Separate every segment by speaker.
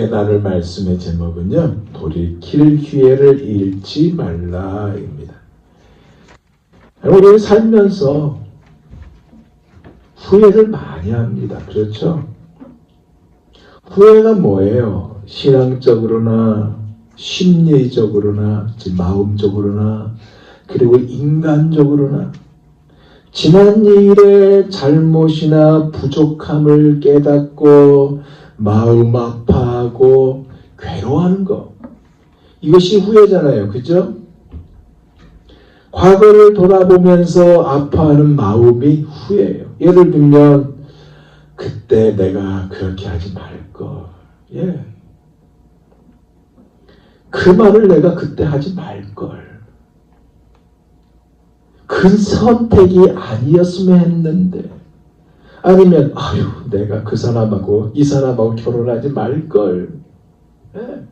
Speaker 1: 나눌 말씀의 제목은요. 돌이킬 기회를 잃지 말라입니다. 우리 살면서 후회를 많이 합니다. 그렇죠? 후회가 뭐예요? 신앙적으로나 심리적으로나 마음적으로나 그리고 인간적으로나 지난 일의 잘못이나 부족함을 깨닫고 마음 아파하고 괴로워하는 거. 이것이 후회잖아요. 그죠? 과거를 돌아보면서 아파하는 마음이 후회예요. 예를 들면 그때 내가 그렇게 하지 말걸. 예. 그 말을 내가 그때 하지 말걸. 그 선택이 아니었으면 했는데. 아니면, 아유, 내가 그 사람하고, 이 사람하고 결혼하지 말걸. 예.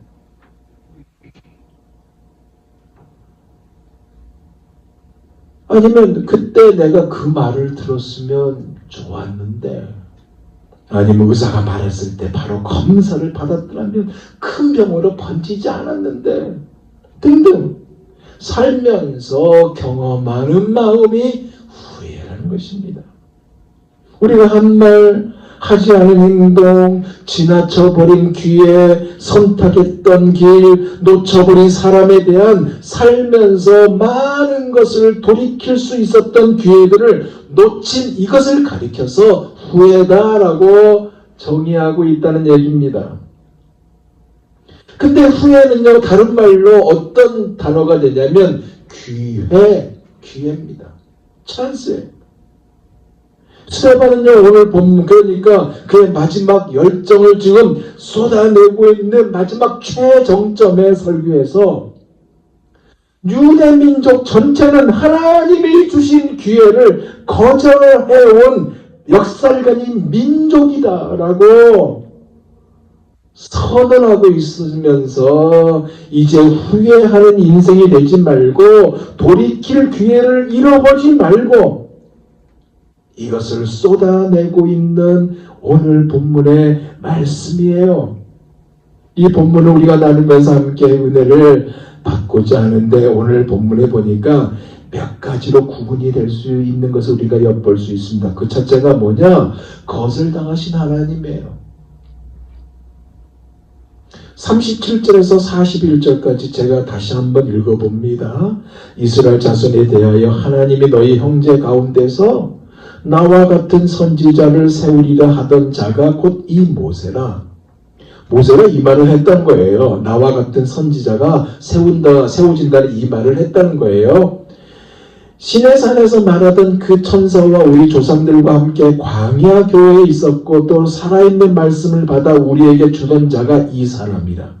Speaker 1: 아니면, 그때 내가 그 말을 들었으면 좋았는데. 아니면 의사가 말했을 때 바로 검사를 받았더라면 큰 병으로 번지지 않았는데 등등 살면서 경험하는 마음이 후회라는 것입니다. 우리가 한 말, 하지 않은 행동, 지나쳐 버린 기회, 선택했던 길, 놓쳐버린 사람에 대한 살면서 많은 것을 돌이킬 수 있었던 기회들을 놓친 이것을 가리켜서 후회다라고 정의하고 있다는 얘기입니다. 근데 후회는요, 다른 말로 어떤 단어가 되냐면, 기회, 기회입니다. 찬스예요. 스테반은요, 오늘 본문, 그러니까 그의 마지막 열정을 지금 쏟아내고 있는 마지막 최정점의 설교에서 유대 민족 전체는 하나님이 주신 기회를 거절해온 역살간인 민족이다라고 선언하고 있으면서 이제 후회하는 인생이 되지 말고 돌이킬 기회를 잃어버리지 말고 이것을 쏟아내고 있는 오늘 본문의 말씀이에요. 이 본문을 우리가 나누면서 함께 은혜를 받고자 하는데 오늘 본문에 보니까 몇 가지로 구분이 될 수 있는 것을 우리가 엿볼 수 있습니다. 그 첫째가 뭐냐? 거절 당하신 하나님이에요. 37절에서 41절까지 제가 다시 한번 읽어봅니다. 이스라엘 자손에 대하여 하나님이 너희 형제 가운데서 나와 같은 선지자를 세우리라 하던 자가 곧 이 모세라. 모세가 이 말을 했던 거예요. 나와 같은 선지자가 세운다, 세워진다는 이 말을 했다는 거예요. 시내산에서 말하던 그 천사와 우리 조상들과 함께 광야 교회에 있었고 또 살아있는 말씀을 받아 우리에게 주던 자가 이 사람이라.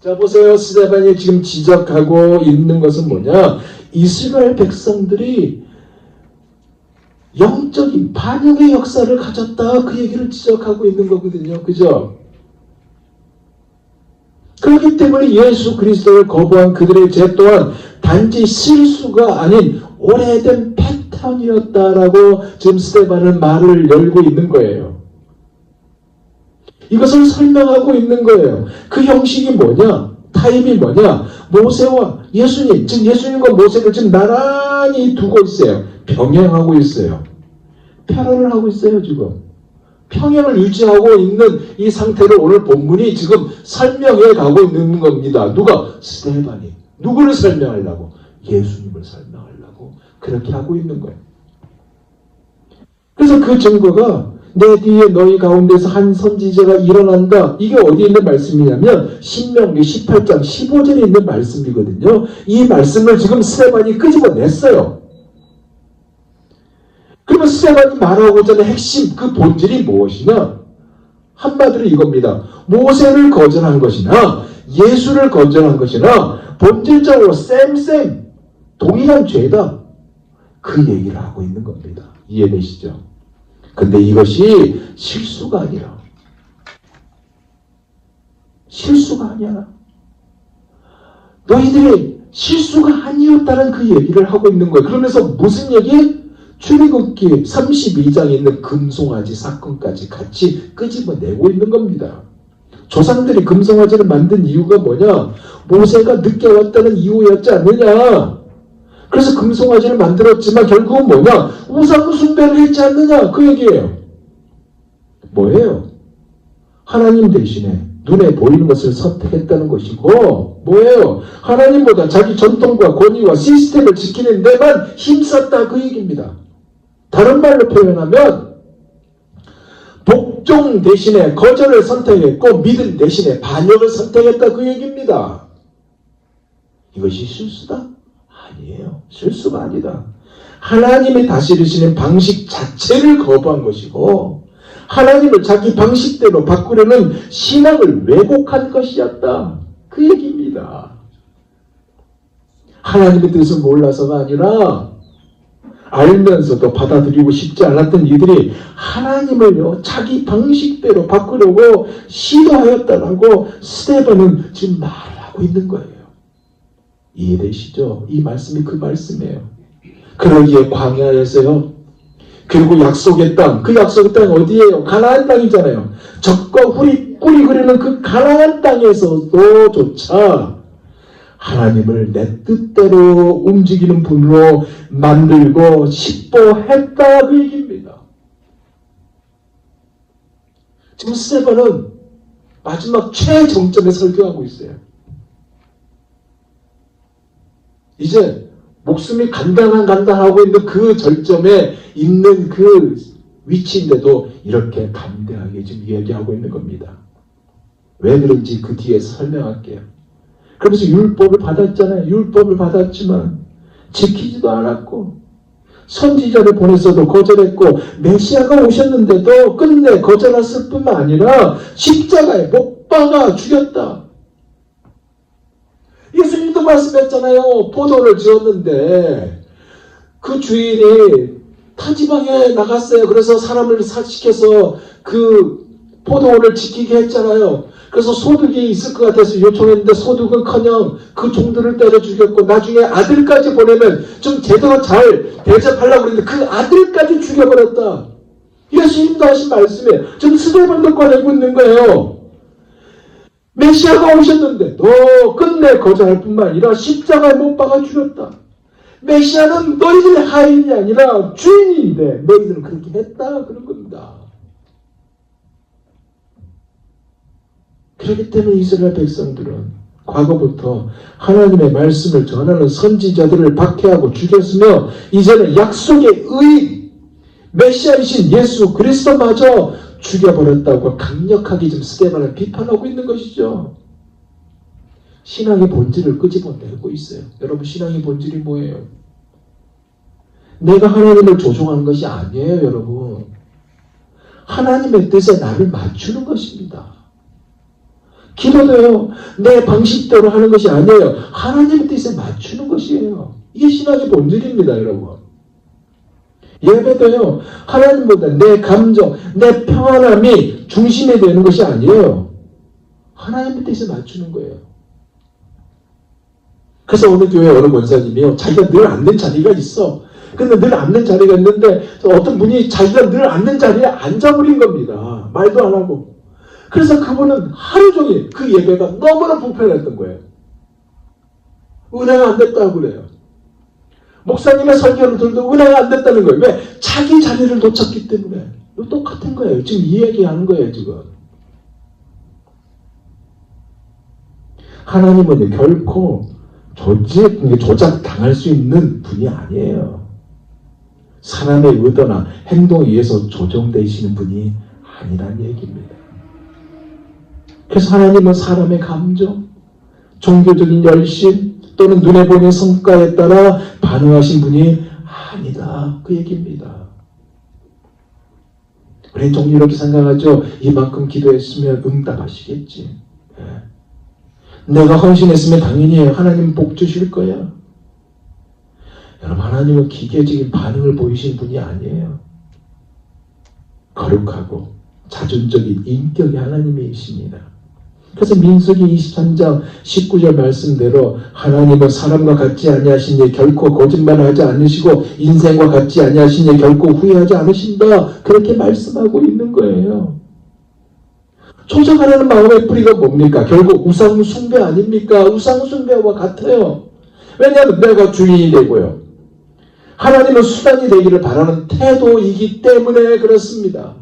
Speaker 1: 자 보세요. 스데반이 지금 지적하고 있는 것은 뭐냐? 이스라엘 백성들이 영적인 반영의 역사를 가졌다. 그 얘기를 지적하고 있는 거거든요. 그죠? 그렇기 때문에 예수 그리스도를 거부한 그들의 죄 또한 단지 실수가 아닌 오래된 패턴이었다라고 지금 스테반은 말을 열고 있는 거예요. 이것을 설명하고 있는 거예요. 그 형식이 뭐냐? 타입이 뭐냐? 모세와 예수님, 즉 예수님과 모세를 지금 나란히 두고 있어요. 병행하고 있어요. 패러를 하고 있어요, 지금. 평행을 유지하고 있는 이 상태를 오늘 본문이 지금 설명해 가고 있는 겁니다. 누가? 스테반이. 누구를 설명하려고? 예수님을 설명하려고 그렇게 하고 있는 거예요. 그래서 그 증거가 내 뒤에 너희 가운데서 한 선지자가 일어난다. 이게 어디에 있는 말씀이냐면 신명기 18장 15절에 있는 말씀이거든요. 이 말씀을 지금 스테반이 끄집어냈어요. 그러면 스테반이 말하고자 하는 핵심 그 본질이 무엇이냐? 한마디로 이겁니다. 모세를 거절한 것이나 예수를 거절한 것이나 본질적으로 쌤쌤 동일한 죄다. 그 얘기를 하고 있는 겁니다. 이해되시죠? 근데 이것이 실수가 아니라 실수가 아니야. 너희들이 실수가 아니었다는 그 얘기를 하고 있는 거예요. 그러면서 무슨 얘기? 출애굽기 32장에 있는 금송아지 사건까지 같이 끄집어내고 있는 겁니다. 조상들이 금송아지를 만든 이유가 뭐냐? 모세가 늦게 왔다는 이유였지 않느냐? 그래서 금송아지를 만들었지만 결국은 뭐냐? 우상 숭배를 했지 않느냐? 그 얘기예요. 뭐예요? 하나님 대신에 눈에 보이는 것을 선택했다는 것이고 뭐예요? 하나님보다 자기 전통과 권위와 시스템을 지키는 데만 힘썼다 그 얘기입니다. 다른 말로 표현하면 복종 대신에 거절을 선택했고 믿음 대신에 반역을 선택했다 그 얘기입니다. 이것이 실수다? 아니에요. 실수가 아니다. 하나님이 다스리시는 방식 자체를 거부한 것이고 하나님을 자기 방식대로 바꾸려는 신앙을 왜곡한 것이었다. 그 얘기입니다. 하나님의 뜻을 몰라서가 아니라 알면서도 받아들이고 싶지 않았던 이들이 하나님을요 자기 방식대로 바꾸려고 시도하였다라고 스테반은 지금 말을 하고 있는 거예요. 이해되시죠? 이 말씀이 그 말씀이에요. 그러기에 광야에서요 그리고 약속의 땅, 그 약속의 땅 어디예요? 가나안 땅이잖아요. 적과 꿀이 뿌리 그리는 그 가나안 땅에서도 조차 하나님을 내 뜻대로 움직이는 분으로 만들고 싶어했다 그 얘기입니다. 지금 스테반은 마지막 최정점에 설교하고 있어요. 이제 목숨이 간당한 간당하고 있는 그 절점에 있는 그 위치인데도 이렇게 담대하게 지금 이야기하고 있는 겁니다. 왜 그런지 그 뒤에서 설명할게요. 그러면서 율법을 받았잖아요. 율법을 받았지만 지키지도 않았고 선지자를 보냈어도 거절했고 메시아가 오셨는데도 끝내 거절했을 뿐만 아니라 십자가에 못 박아 죽였다. 말씀했잖아요. 포도를 지었는데 그 주인이 타지방에 나갔어요. 그래서 사람을 시켜서 그 포도를 지키게 했잖아요. 그래서 소득이 있을 것 같아서 요청했는데 소득은 커녕 그 종들을 때려 죽였고 나중에 아들까지 보내면 좀 제대로 잘 대접하려고 그랬는데 그 아들까지 죽여버렸다. 예수님도 하신 말씀에 지금 스데반도 꺼내고 있는 거예요. 메시아가 오셨는데 너 끝내 거절할 뿐만 아니라 십자가에 못 박아 죽였다. 메시아는 너희들의 하인이 아니라 주인인데 너희들은 그렇게 했다 그런 겁니다. 그렇기 때문에 이스라엘 백성들은 과거부터 하나님의 말씀을 전하는 선지자들을 박해하고 죽였으며 이제는 약속의 의 메시아이신 예수 그리스도마저 죽여버렸다고 강력하게 지금 스테반을 비판하고 있는 것이죠. 신앙의 본질을 끄집어내고 있어요. 여러분 신앙의 본질이 뭐예요? 내가 하나님을 조종하는 것이 아니에요, 여러분. 하나님의 뜻에 나를 맞추는 것입니다. 기도도요, 내 방식대로 하는 것이 아니에요. 하나님의 뜻에 맞추는 것이에요. 이게 신앙의 본질입니다, 여러분. 예배도요, 하나님보다 내 감정, 내 평안함이 중심이 되는 것이 아니에요. 하나님의 뜻에 맞추는 거예요. 그래서 어느 교회 어느 권사님이요, 자기가 늘 앉는 자리가 있어. 근데 늘 앉는 자리가 있는데, 어떤 분이 자기가 늘 앉는 자리에 앉아버린 겁니다. 말도 안 하고. 그래서 그분은 하루 종일 그 예배가 너무나 불편했던 거예요. 은혜가 안 됐다고 그래요. 목사님의 설교를 들도 은혜가 안 됐다는 거예요. 왜? 자기 자리를 놓쳤기 때문에. 똑같은 거예요. 지금 이 얘기하는 거예요, 지금. 하나님은 결코 조직, 조작 당할 수 있는 분이 아니에요. 사람의 의도나 행동에 의해서 조정되시는 분이 아니란 얘기입니다. 그래서 하나님은 사람의 감정, 종교적인 열심 또는 눈에 보이는 성과에 따라 반응하신 분이 아니다. 그 얘기입니다. 우리 종류 이렇게 생각하죠. 이만큼 기도했으면 응답하시겠지. 예. 내가 헌신했으면 당연히 하나님 복 주실 거야. 여러분 하나님은 기계적인 반응을 보이신 분이 아니에요. 거룩하고 자존적인 인격이 하나님이십니다. 그래서 민수기 23장 19절 말씀대로 하나님은 사람과 같지 아니하시니 결코 거짓말하지 않으시고 인생과 같지 아니하시니 결코 후회하지 않으신다. 그렇게 말씀하고 있는 거예요. 조작하려는 마음의 뿌리가 뭡니까? 결국 우상 숭배 아닙니까? 우상 숭배와 같아요. 왜냐하면 내가 주인이 되고요. 하나님은 수단이 되기를 바라는 태도이기 때문에 그렇습니다.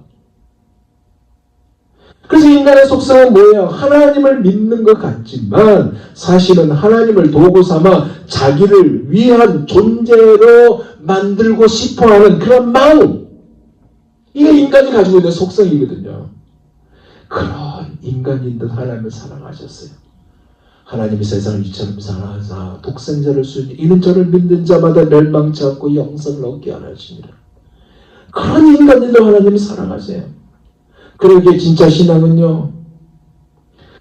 Speaker 1: 그래서 인간의 속성은 뭐예요? 하나님을 믿는 것 같지만 사실은 하나님을 도구 삼아 자기를 위한 존재로 만들고 싶어 하는 그런 마음. 이게 인간이 가지고 있는 속성이거든요. 그런 인간인 듯 하나님을 사랑하셨어요. 하나님이 세상을 이처럼 사랑하사 독생자를 주니 이는 저를 믿는 자마다 멸망치 않고 영생을 얻게 하시니라. 그런 인간인도 하나님이 사랑하세요. 그러기에 진짜 신앙은요.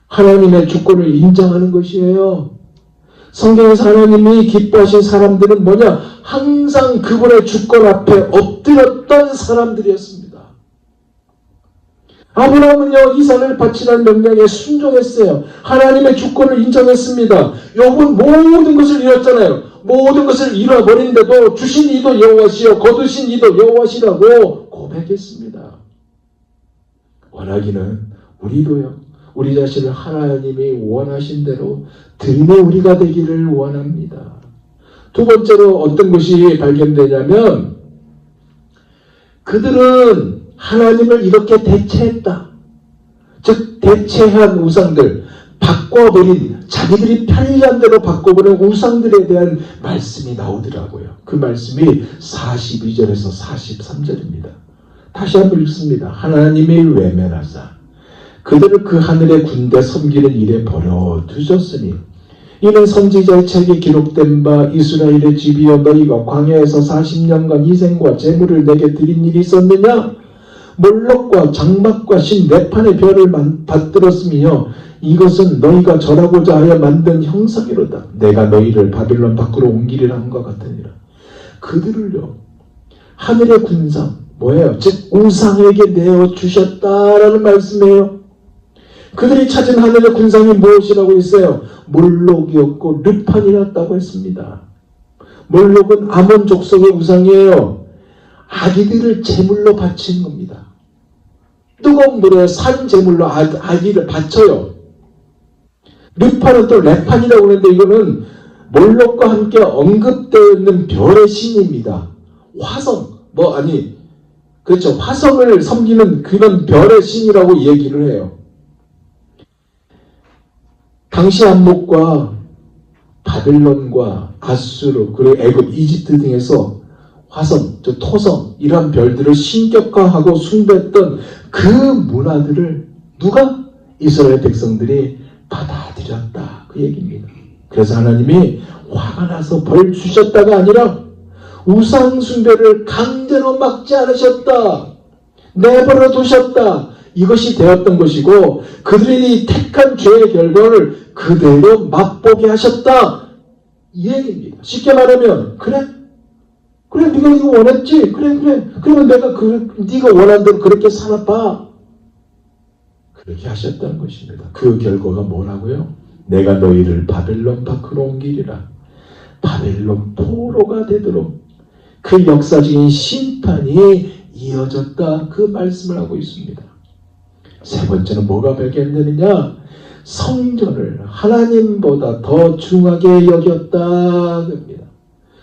Speaker 1: 하나님의 주권을 인정하는 것이에요. 성경에서 하나님이 기뻐하신 사람들은 뭐냐? 항상 그분의 주권 앞에 엎드렸던 사람들이었습니다. 아브라함은요 이산을 바치라는 명령에 순종했어요. 하나님의 주권을 인정했습니다. 욥은 모든 것을 잃었잖아요. 모든 것을 잃어버린데도 주신 이도 여호와시요 거두신 이도 여호와시라고 고백했습니다. 원하기는 우리도요. 우리 자신을 하나님이 원하신 대로 드림의 우리가 되기를 원합니다. 두 번째로 어떤 것이 발견되냐면 그들은 하나님을 이렇게 대체했다. 즉 대체한 우상들, 바꿔버린 자기들이 편리한 대로 바꿔버린 우상들에 대한 말씀이 나오더라고요. 그 말씀이 42절에서 43절입니다. 다시 한번 읽습니다. 하나님이 외면하사 그들을 그 하늘의 군대 섬기는 일에 버려 두셨으니 이는 선지자의 책에 기록된 바 이스라엘의 집이여 너희가 광야에서 40년간 희생과 제물을 내게 드린 일이 있었느냐? 몰록과 장막과 신 네판의 별을 받들었으며 이것은 너희가 절하고자 하여 만든 형상이로다. 내가 너희를 바빌론 밖으로 옮기리라 한것 같으니라. 그들을요 하늘의 군상 뭐예요? 즉 우상에게 내어 주셨다라는 말씀이에요. 그들이 찾은 하늘의 군상이 무엇이라고 했어요? 몰록이었고 르판이었다고 했습니다. 몰록은 아몬 족속의 우상이에요. 아기들을 제물로 바친 겁니다. 뜨거운 물에 산 제물로 아, 아기를 바쳐요. 르판은 또 레판이라고 하는데 이거는 몰록과 함께 언급되어 있는 별의 신입니다. 화성, 뭐 아니 그렇죠. 화성을 섬기는 그런 별의 신이라고 얘기를 해요. 당시 안목과 바벨론과 아수르 그리고 애굽, 이집트 등에서 화성, 저 토성 이러한 별들을 신격화하고 숭배했던 그 문화들을 누가 이스라엘 백성들이 받아들였다 그 얘기입니다. 그래서 하나님이 화가 나서 벌 주셨다가 아니라 우상 숭배를 강제로 막지 않으셨다. 내버려 두셨다. 이것이 되었던 것이고 그들이 택한 죄의 결과를 그대로 맛보게 하셨다. 이 얘기입니다. 쉽게 말하면 그래 그래 네가 이거 원했지 그래 그래 그러면 내가 그 네가 원한 대로 그렇게 살아봐 그렇게 하셨다는 것입니다. 그 결과가 뭐라고요? 내가 너희를 바벨론 밖으로 옮기리라 바벨론 포로가 되도록 그 역사적인 심판이 이어졌다 그 말씀을 하고 있습니다. 세 번째는 뭐가 발견되느냐? 성전을 하나님보다 더 중하게 여겼다. 겁니다.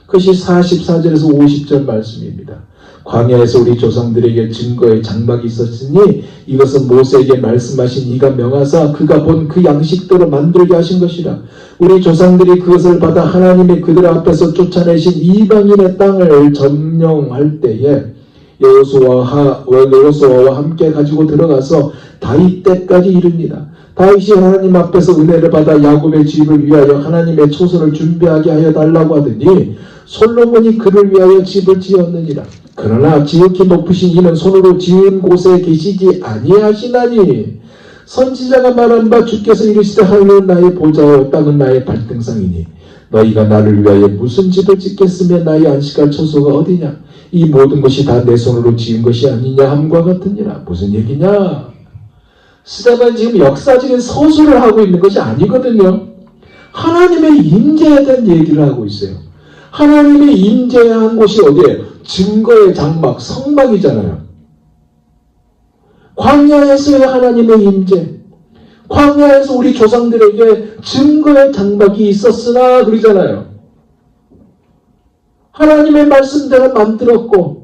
Speaker 1: 그것이 44절에서 50절 말씀입니다. 광야에서 우리 조상들에게 증거의 장막이 있었으니 이것은 모세에게 말씀하신 이가 명하사 그가 본 그 양식대로 만들게 하신 것이라. 우리 조상들이 그것을 받아 하나님이 그들 앞에서 쫓아내신 이방인의 땅을 점령할 때에 여호수아와 함께 가지고 들어가서 다윗 때까지 이릅니다. 다윗이 하나님 앞에서 은혜를 받아 야곱의 집을 위하여 하나님의 초소를 준비하게 하여 달라고 하더니 솔로몬이 그를 위하여 집을 지었느니라. 그러나 지극히 높으신 이는 손으로 지은 곳에 계시지 아니하시나니 선지자가 말한 바 주께서 이르시되 하늘은 나의 보좌요 땅은 나의 발등상이니 너희가 나를 위하여 무슨 집을 짓겠으며 나의 안식할 처소가 어디냐? 이 모든 것이 다 내 손으로 지은 것이 아니냐? 함과 같으니라. 무슨 얘기냐? 스데반 지금 역사적인 서술을 하고 있는 것이 아니거든요. 하나님의 임재에 대한 얘기를 하고 있어요. 하나님의 임재한 곳이 어디예요? 증거의 장막, 성막이잖아요 광야에서의 하나님의 임재 광야에서 우리 조상들에게 증거의 장막이 있었으나 그러잖아요. 하나님의 말씀대로 만들었고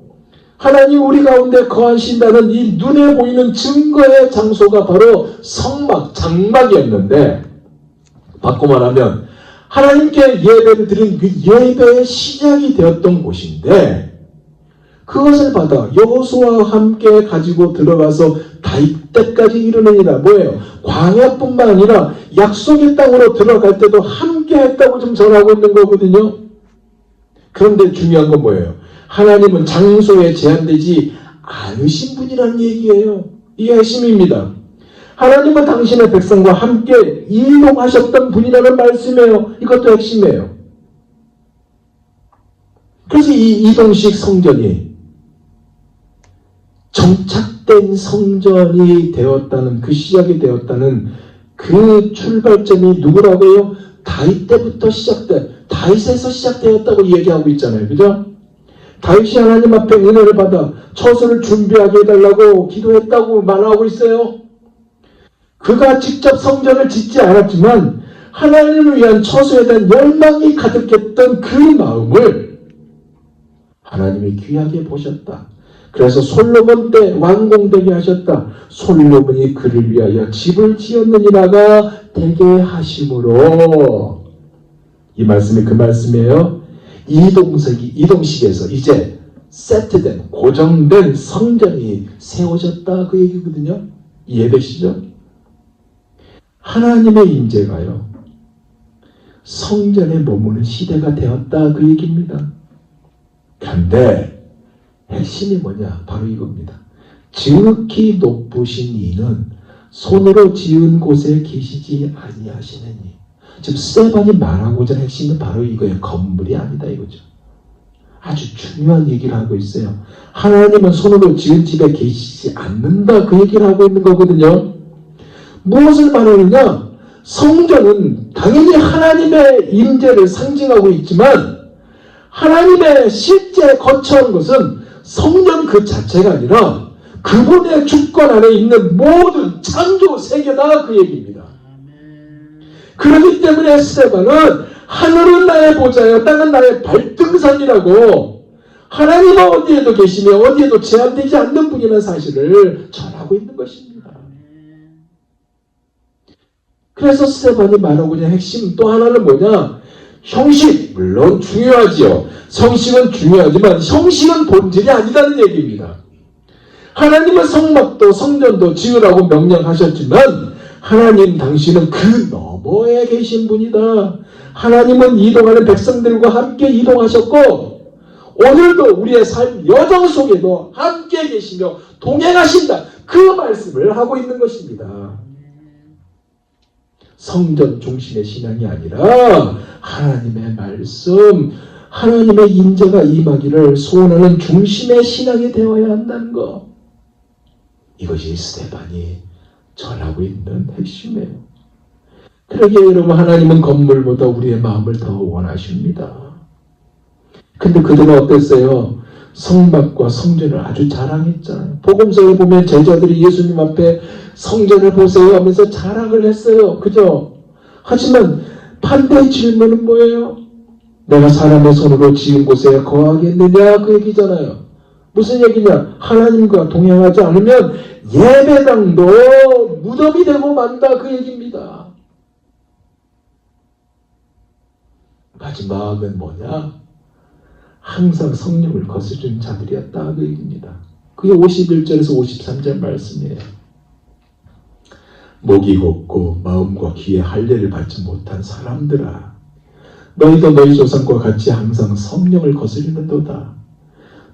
Speaker 1: 하나님 우리 가운데 거하신다는 이 눈에 보이는 증거의 장소가 바로 성막, 장막이었는데 바꿔 말하면 하나님께 예배를 드린 그 예배의 시작이 되었던 곳인데 그것을 받아 여호수아와 함께 가지고 들어가서 다윗 때까지 이르느니라 뭐예요? 광야뿐만 아니라 약속의 땅으로 들어갈 때도 함께 했다고 좀 전하고 있는 거거든요. 그런데 중요한 건 뭐예요? 하나님은 장소에 제한되지 않으신 분이라는 얘기예요. 이게 핵심입니다. 하나님은 당신의 백성과 함께 이동하셨던 분이라는 말씀이에요. 이것도 핵심이에요. 그래서 이 이동식 성전이 정착된 성전이 되었다는 그 시작이 되었다는 그 출발점이 누구라고요? 다윗 때부터 시작돼 다윗에서 시작되었다고 얘기하고 있잖아요. 그죠? 다윗이 하나님 앞에 은혜를 받아 처소를 준비하게 해달라고 기도했다고 말하고 있어요. 그가 직접 성전을 짓지 않았지만 하나님을 위한 처소에 대한 열망이 가득했던 그 마음을 하나님이 귀하게 보셨다. 그래서 솔로몬 때 완공되게 하셨다. 솔로몬이 그를 위하여 집을 지었느니라가 되게 하심으로 이 말씀이 그 말씀이에요. 이동석이 이동식에서 이제 세트된 고정된 성전이 세워졌다 그 얘기거든요. 이해되시죠? 하나님의 임재가요. 성전에 머무는 시대가 되었다 그 얘기입니다. 그런데 핵심이 뭐냐? 바로 이겁니다. 지극히 높으신 이는 손으로 지은 곳에 계시지 아니하시느니. 지금 스테반이 말하고자 하는 핵심은 바로 이거예요. 건물이 아니다 이거죠. 아주 중요한 얘기를 하고 있어요. 하나님은 손으로 지은 집에 계시지 않는다 그 얘기를 하고 있는 거거든요. 무엇을 말하느냐? 성전은 당연히 하나님의 임재를 상징하고 있지만 하나님의 실제 거처한 것은 성전 그 자체가 아니라 그분의 주권 안에 있는 모든 창조 세계다 그 얘기입니다. 그렇기 때문에 스테반은 하늘은 나의 보좌요 땅은 나의 발등상이라고 하나님은 어디에도 계시며 어디에도 제한되지 않는 분이라는 사실을 전하고 있는 것입니다. 그래서 스테반이 말하고자 하는 핵심 또 하나는 뭐냐? 형식 물론 중요하지요. 성식은 중요하지만 형식은 본질이 아니라는 얘기입니다. 하나님은 성막도 성전도 지으라고 명령하셨지만 하나님 당신은 그 너머에 계신 분이다. 하나님은 이동하는 백성들과 함께 이동하셨고 오늘도 우리의 삶 여정 속에도 함께 계시며 동행하신다. 그 말씀을 하고 있는 것입니다. 성전 중심의 신앙이 아니라 하나님의 말씀, 하나님의 인재가 임하기를 소원하는 중심의 신앙이 되어야 한다는 것. 이것이 스테반이 전하고 있는 핵심이에요. 그러기에 여러분 하나님은 건물보다 우리의 마음을 더 원하십니다. 근데 그들은 어땠어요? 성막과 성전을 아주 자랑했잖아요. 복음서에 보면 제자들이 예수님 앞에 성전을 보세요 하면서 자랑을 했어요. 그죠? 하지만 반대의 질문은 뭐예요? 내가 사람의 손으로 지은 곳에 거하겠느냐? 그 얘기잖아요. 무슨 얘기냐? 하나님과 동행하지 않으면 예배당도 무덤이 되고 만다 그 얘기입니다. 마지막은 뭐냐? 항상 성령을 거스르는 자들이었다 그 얘기입니다. 그게 51절에서 53절 말씀이에요. 목이 곱고 마음과 귀에 할례를 받지 못한 사람들아 너희도 너희 조상과 같이 항상 성령을 거스르는도다.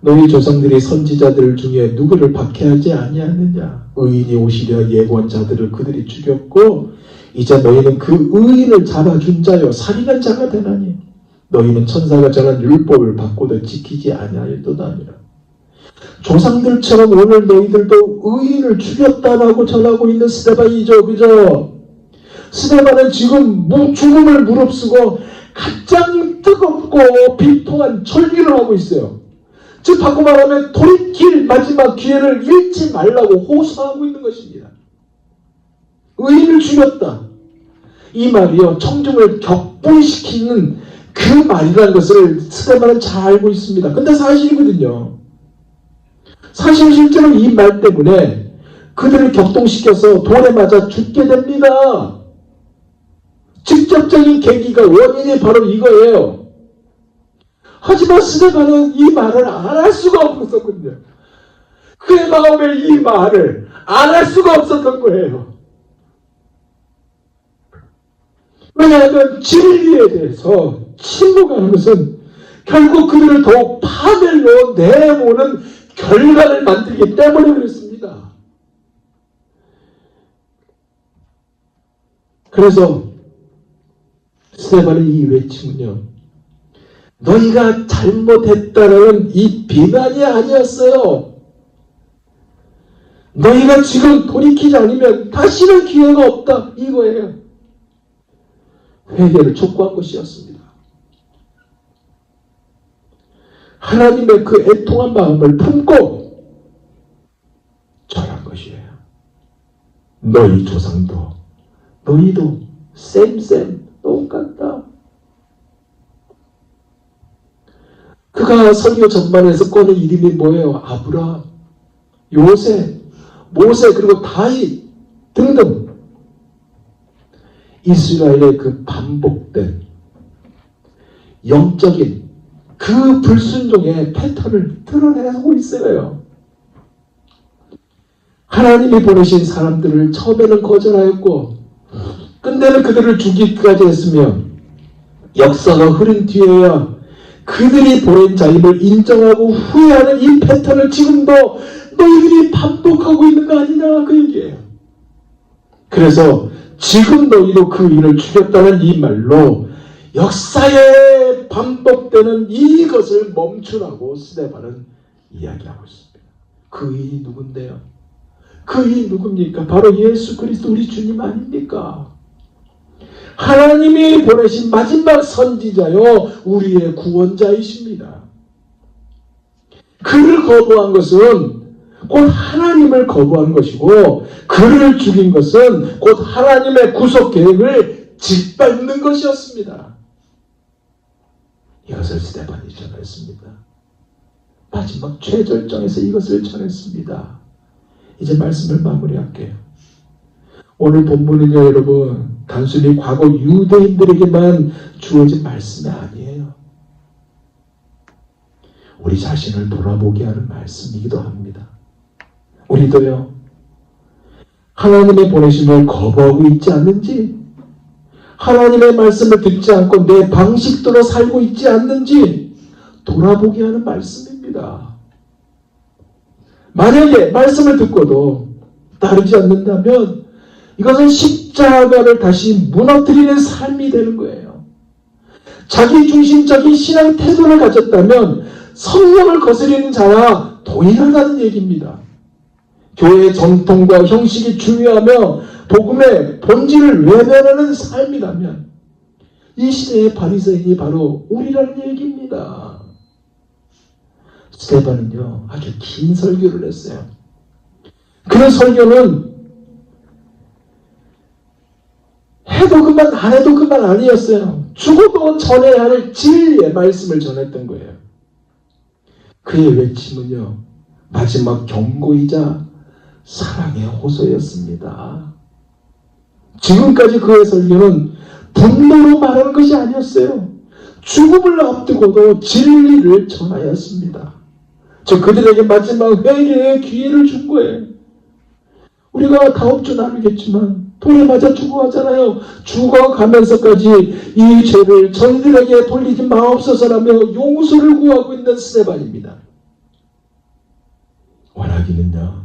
Speaker 1: 너희 조상들이 선지자들 중에 누구를 박해하지 아니하느냐 의인이 오시려 예고한 자들을 그들이 죽였고 이제 너희는 그 의인을 잡아준 자요 살인한 자가 되나니 너희는 천사가 전한 율법을 받고도 지키지 아니하였도다 아니라. 조상들처럼 오늘 너희들도 의인을 죽였다라고 전하고 있는 스테반이죠. 그죠? 스테반은 지금 무- 죽음을 무릅쓰고 가장 뜨겁고 비통한 절기를 하고 있어요. 즉 바꿔 말하면 돌이킬 마지막 기회를 잃지 말라고 호소하고 있는 것입니다. 의인을 죽였다. 이 말이요. 청중을 격분시키는 그 말이라는 것을 스테반은 잘 알고 있습니다. 근데 사실이거든요. 사실 실제로 이 말 때문에 그들을 격동시켜서 돌에 맞아 죽게 됩니다. 직접적인 계기가 원인이 바로 이거예요. 하지만 스데반은 이 말을 안 할 수가 없었거든요. 그의 마음에 이 말을 안 할 수가 없었던 거예요. 왜냐하면 진리에 대해서 침묵하는 것은 결국 그들을 더욱 파멸로 내모는 결과를 만들기 때문에 그렇습니다. 그래서 스테반의 이 외침은요. 너희가 잘못했다는 이 비난이 아니었어요. 너희가 지금 돌이키지 않으면 다시는 기회가 없다. 이거예요. 회개를 촉구한 것이었습니다. 하나님의 그 애통한 마음을 품고 절한 것이에요. 너희 조상도 너희도 쌤쌤 똑같다. 그가 설교 전반에서 꺼낸 이름이 뭐예요? 아브라함, 요새, 모세 그리고 다윗 등등 이스라엘의 그 반복된 영적인 그 불순종의 패턴을 드러내고 있어요. 하나님이 보내신 사람들을 처음에는 거절하였고 끝내는 그들을 죽이기까지 했으며 역사가 흐른 뒤에야 그들이 보낸 자임을 인정하고 후회하는 이 패턴을 지금도 너희들이 반복하고 있는 거 아니냐 그 얘기예요. 그래서 지금 너희도 그 일을 죽였다는 이 말로 역사에 반복되는 이것을 멈추라고 스데반은 이야기하고 있습니다. 그 일이 누군데요? 그 일이 누굽니까? 바로 예수 그리스도 우리 주님 아닙니까? 하나님이 보내신 마지막 선지자요, 우리의 구원자이십니다. 그를 거부한 것은 곧 하나님을 거부한 것이고, 그를 죽인 것은 곧 하나님의 구속 계획을 짓밟는 것이었습니다. 이것을 스테반이 전했습니다. 마지막 최절정에서 이것을 전했습니다. 이제 말씀을 마무리할게요. 오늘 본문은요, 여러분, 단순히 과거 유대인들에게만 주어진 말씀이 아니에요. 우리 자신을 돌아보게 하는 말씀이기도 합니다. 우리도요, 하나님의 보내심을 거부하고 있지 않는지, 하나님의 말씀을 듣지 않고 내 방식대로 살고 있지 않는지 돌아보게 하는 말씀입니다. 만약에 말씀을 듣고도 따르지 않는다면 이것은 십자가를 다시 무너뜨리는 삶이 되는 거예요. 자기 중심적인 신앙 태도를 가졌다면 성령을 거스리는 자와 동일하다는 얘기입니다. 교회의 정통과 형식이 중요하며 복음의 본질을 외면하는 삶이라면 이 시대의 바리새인이 바로 우리라는 얘기입니다. 스테반은요 아주 긴 설교를 했어요. 그 설교는 해도 그만 안 해도 그만 아니었어요. 죽어도 전해야 할 진리의 말씀을 전했던 거예요. 그의 외침은요 마지막 경고이자 사랑의 호소였습니다. 지금까지 그의 설교는 분노로 말하는 것이 아니었어요. 죽음을 앞두고도 진리를 전하였습니다. 저 그들에게 마지막 회개의 기회를 준 거예요. 우리가 다음 주 나누겠지만 돌에 맞아 죽어가잖아요. 죽어가면서까지 이 죄를 저희들에게 돌리지 마옵소서라며 용서를 구하고 있는 스테반입니다. 원하기는요.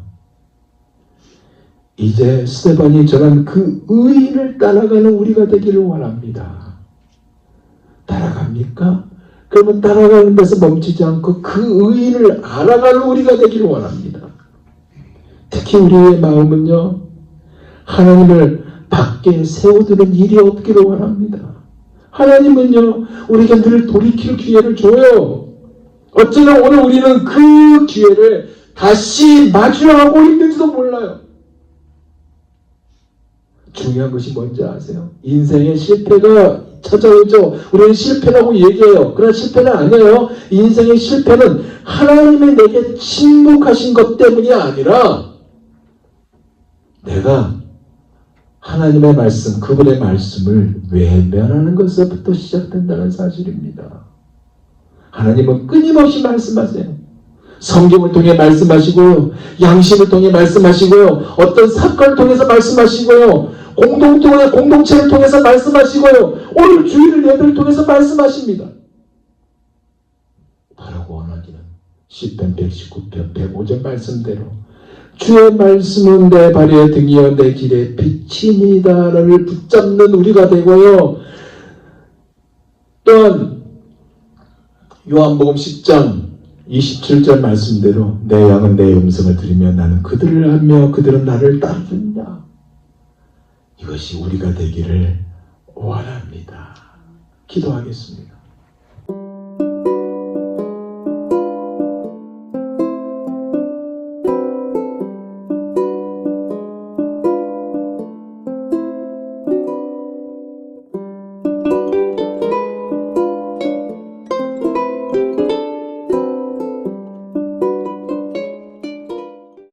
Speaker 1: 이제 스테반이 전한 그 의인을 따라가는 우리가 되기를 원합니다. 따라갑니까? 그러면 따라가는 데서 멈추지 않고 그 의인을 알아가는 우리가 되기를 원합니다. 특히 우리의 마음은요, 하나님을 밖에 세워두는 일이 없기를 원합니다. 하나님은요, 우리에게 늘 돌이킬 기회를 줘요. 어쩌면 오늘 우리는 그 기회를 다시 마주하고 있는지도 몰라요. 중요한 것이 뭔지 아세요? 인생의 실패가 찾아오죠. 우리는 실패라고 얘기해요. 그러나 실패는 아니에요. 인생의 실패는 하나님의 내게 침묵하신 것 때문이 아니라 내가 하나님의 말씀, 그분의 말씀을 외면하는 것에서부터 시작된다는 사실입니다. 하나님은 끊임없이 말씀하세요. 성경을 통해 말씀하시고요. 양심을 통해 말씀하시고요. 어떤 사건을 통해서 말씀하시고요. 공동통의 공동체를 통해서 말씀하시고요. 오늘 주일을 예배를 통해서 말씀하십니다. 바라고 원하기는 10편 119편 105절 말씀대로 주의 말씀은 내 발의 등이여 내 길의 빛이니다를 붙잡는 우리가 되고요. 또한 요한복음 10장 27절 말씀대로 내 양은 내 음성을 들으며 나는 그들을 하며 그들은 나를 따르느냐 이것이 우리가 되기를 원합니다. 기도하겠습니다.